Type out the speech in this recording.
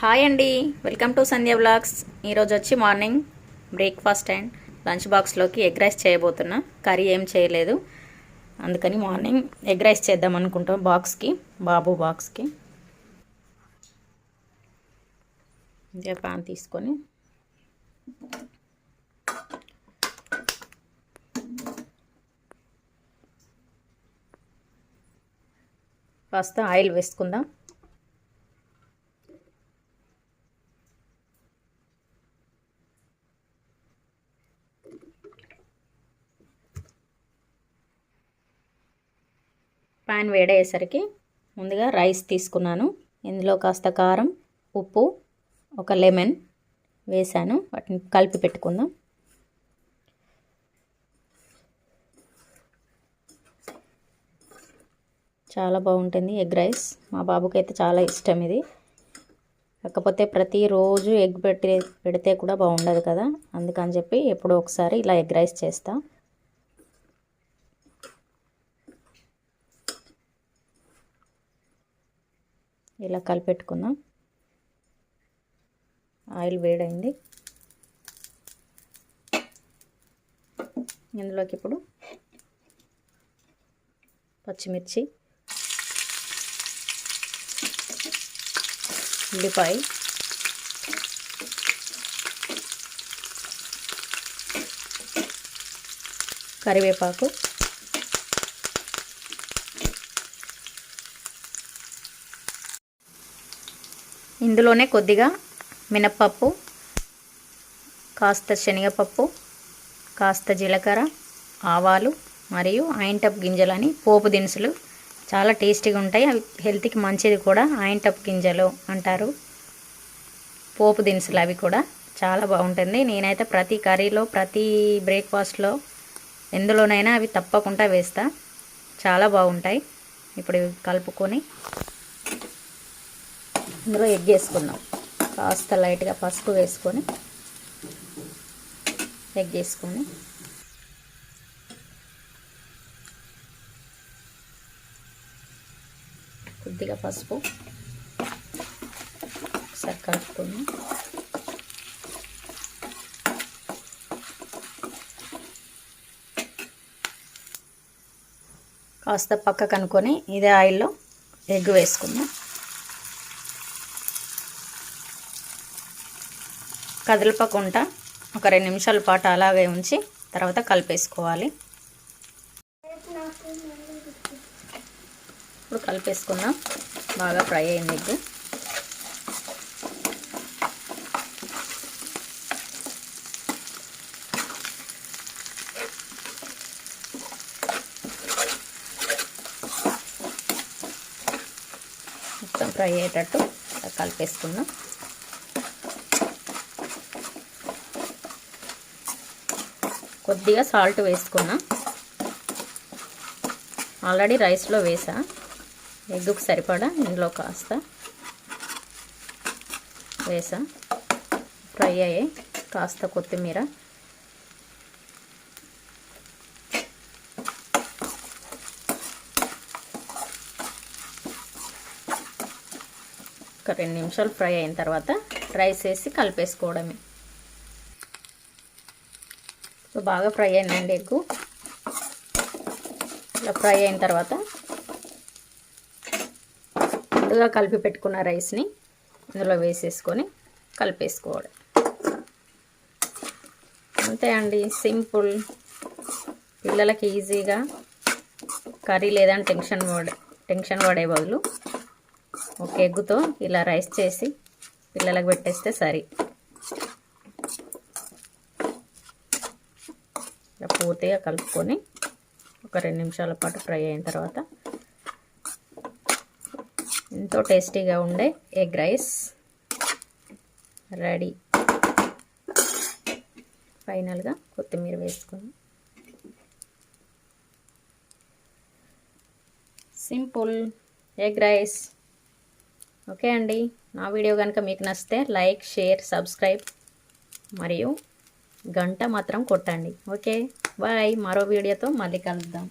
Hi అండి. Welcome to Sandhya blogs ఈరోజు వచ్చి మార్నింగ్ బ్రేక్ఫాస్ట్ అండ్ లంచ్ బాక్స్లోకి ఎగ్ రైస్ చేయబోతున్నా. కర్రీ ఏం చేయలేదు. అందుకని మార్నింగ్ ఎగ్ రైస్ చేద్దాం అనుకుంటాం బాక్స్కి బాబు బాక్స్కి. ఇదే పాన్ తీసుకొని. కాస్త ఆయిల్ వేసుకుందాం. పాన్ వేడయ్యేసరికి ముందుగా రైస్ తీసుకున్నాను. ఇందులో కాస్త కారం ఉప్పు ఒక లెమన్ వేసాను వాటిని కలిపి పెట్టుకుందాం. చాలా బాగుంటుంది ఎగ్ రైస్. మా బాబుకి అయితే చాలా ఇష్టం ఇది. కాకపోతే ప్రతిరోజు ఎగ్ పెట్టి పెడితే కూడా బాగుండదు కదా. అందుకని చెప్పి ఎప్పుడో ఒకసారి ఇలా ఎగ్ రైస్ చేస్తాను ఇలా కలిపెట్టుకుందాం. ఆయిల్ వేడైంది. ఇందులోకి ఇప్పుడు పచ్చిమిర్చి ఉల్లిపాయ కరివేపాకు ఇందులోనే కొద్దిగా మినప్పప్పు కాస్త శనగపప్పు కాస్త జీలకర్ర ఆవాలు మరియు ఆయింటప్ గింజలని పోపు దినుసులు చాలా టేస్టీగా ఉంటాయి. అవి హెల్త్కి మంచిది కూడా. ఆయింటప్ గింజలు అంటారు. పోపు దినుసులు అవి కూడా చాలా బాగుంటుంది. నేనైతే ప్రతి కర్రీలో ప్రతి బ్రేక్ఫాస్ట్లో ఎందులోనైనా అవి తప్పకుండా వేస్తా. చాలా బాగుంటాయి. ఇప్పుడు కలుపుకొని ఇందులో ఎగ్ వేసుకుందాం. కాస్త లైట్గా పసుపు వేసుకొని ఎగ్ వేసుకొని కొద్దిగా పసుపు ఒకసారి కలుపుకొని కాస్త పక్క కనుక్కొని ఇదే ఆయిల్లో ఎగ్ వేసుకుందాం. కదలపకుండా ఒక రెండు నిమిషాల పాటు అలాగే ఉంచి తర్వాత కలిపేసుకోవాలి. ఇప్పుడు కలిపేసుకుందాం. బాగా ఫ్రై అయింది. ఎగ్ మొత్తం ఫ్రై అయ్యేటట్టు కలిపేసుకుందాం. కొద్దిగా సాల్ట్ వేసుకున్నా. ఆల్రెడీ రైస్లో వేసా. ఎగ్గుకు సరిపడా ఇందులో కాస్త వేసా. ఫ్రై అయ్యే కాస్త కొత్తిమీర. ఒక రెండు నిమిషాలు ఫ్రై అయిన తర్వాత రైస్ వేసి కలిపేసుకోవడమే. బాగా ఫ్రై అయినండి ఎగ్గు ఇలా ఫ్రై అయిన తర్వాత ముందుగా కలిపి పెట్టుకున్న రైస్ని ఇందులో వేసేసుకొని కలిపేసుకోవడం. అంతే అండి సింపుల్. పిల్లలకి ఈజీగా కర్రీ లేదని టెన్షన్ పడే టెన్షన్ పడే బదులు ఒక ఎగ్గుతో ఇలా రైస్ చేసి పిల్లలకు పెట్టేస్తే సరి. ఇలా పూర్తిగా కలుపుకొని ఒక రెండు నిమిషాల పాటు ఫ్రై అయిన తర్వాత ఎంతో టేస్టీగా ఉండే ఎగ్ రైస్ రెడీ. ఫైనల్గా కొత్తిమీర వేసుకొని సింపుల్ ఎగ్ రైస్. ఓకే అండి నా వీడియో కనుక మీకు నచ్చితే లైక్ షేర్ సబ్స్క్రైబ్ మరియు గంట మాత్రం కొట్టండి. ఓకే? బాయ్. మరో వీడియోతో మళ్ళీ కలుద్దాం.